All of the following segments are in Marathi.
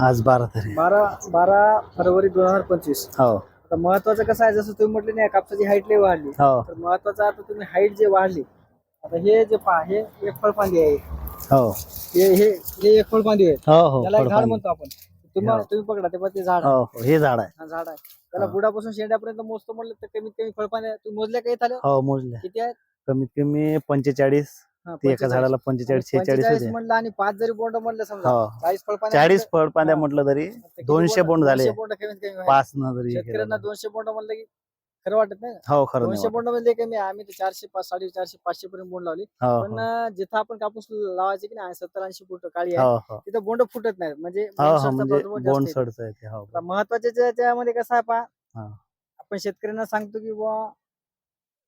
आज बारा तारीख. बारा बारा फरवरी दोन हजार पंचवीस. हो. आता महत्वाचं कसं आहे जसं तुम्ही म्हटले नाही कापसाची हाईट लई वाढली. हो. तर महत्वाचं आता तुम्ही हाईट जे वाढली आता हे जे पहा हे एक फळफांदी आहे. हो. हे हे हे एक फळफांदी आहे. हो हो त्याला एक झाड. म्हणतो आपण. तुम्ही हो. तुम्ही पकडा ते पण ते झाड आहे. हो हो हे झाड आहे. हा, झाड आहे. त्याला हा. बुडापासून शेंड्यापर्यंत मोजतो म्हणलं तर कमीत कमी फळफांद्या तुम्ही मोजल्या काही झालं हो मोजले किती आहेत? कमीत कमी पंचेचाळीस ते एका 45. झाडाला पंचेचाळीस शेहेचाळीस 45 होते म्हणलं आणि पाच जरी बोंड म्हणलं समजा हो चाळीस फळपांद्या हा. म्हटलं तरी दोनशे बोंड झाले बोंड कमीत कमी आहे. पाच न जरी हे शेतकऱ्यांना केलं. दोनशे बोंड म्हणलं की खरं वाटत नाही. हो खरं नाही दोनशे वाटत. बोंड म्हणजे कमी आहे. आम्ही चारशे पाच साडेचारशे पाचशे पर्यंत बोंड लावली हो पण हो अं, जिथं आपण कापूस लावायचे की नाही सत्तर ऐंशी फूट काळी आहे हो हो तिथं बोंड फुटत नाहीत म्हणजे हो हो म्हणजे प्रादुर्भाव जास्त बोंड येतो. सडच आहे ते हो आता महत्त्वाचे जे त्यामध्ये कसं आहे पहा हा. आपण शेतकऱ्यांना सांगतो की बुवा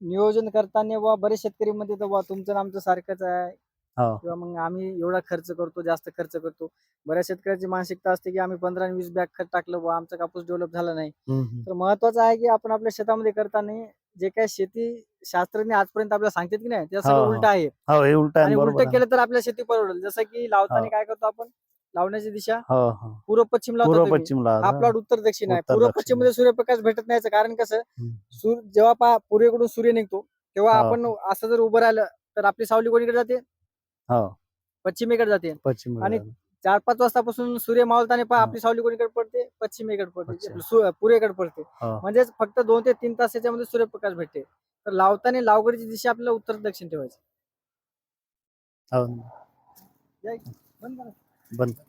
नियोजन करताना बुवा बरेच शेतकरी तर बुवा तुमचं आमचं सारखंच आहे हो किंवा मग आम्ही एवढा खर्च करतो जास्त खर्च करतो बऱ्याच शेतकऱ्याची मानसिकता असते की आम्ही पंधरा आणि वीस बॅग खत टाकलं बुवा आमचा कापूस डेव्हलप झाला नाही हम्म. तर महत्वाचं आहे की आपण आपल्या शेतामध्ये करताना जे काही शेती शास्त्रज्ञ आजपर्यंत आपल्याला सांगतात की नाही ते हो, सगळं हो. उलट आहे हो हे उलट आहे आणि बरोबर उलट आहे. केलं तर आपल्या शेती परवडेल जसं की लावताना हो. काय करतो आपण लावण्याची दिशा. हो हो. पूर्व पश्चिम लावतो पूर्व तुम्ही. पश्चिमला हा प्लॉट उत्तर दक्षिण आहे. उत्तर पूर्व दक्षिण. पश्चिममध्ये सूर्यप्रकाश भेटत नाही याचं कारण कसं? हम्म. सूर जेव्हा पा पूर्वेकडून सूर्य निघतो तेव्हा हा. आपण असं जर उभं राहिलं तर आपली सावली कोणीकडे जाते? हो. पश्चिमेकडे जाते. पश्चिम आणि चार पाच वाजतापासून सूर्य मावळताना पहा हा. आपली सावली कोणीकडे पडते? पश्चिमेकडे पडते. अच्छा. सू- पूर्वेकडे पडते. हो. म्हणजेच फक्त दोन ते तीन तास याच्यामध्ये सूर्यप्रकाश भेटते. तर लावताना लावगडीची दिशा आपल्याला उत्तर दक्षिण ठेवायची. हो. बंद करा. बंद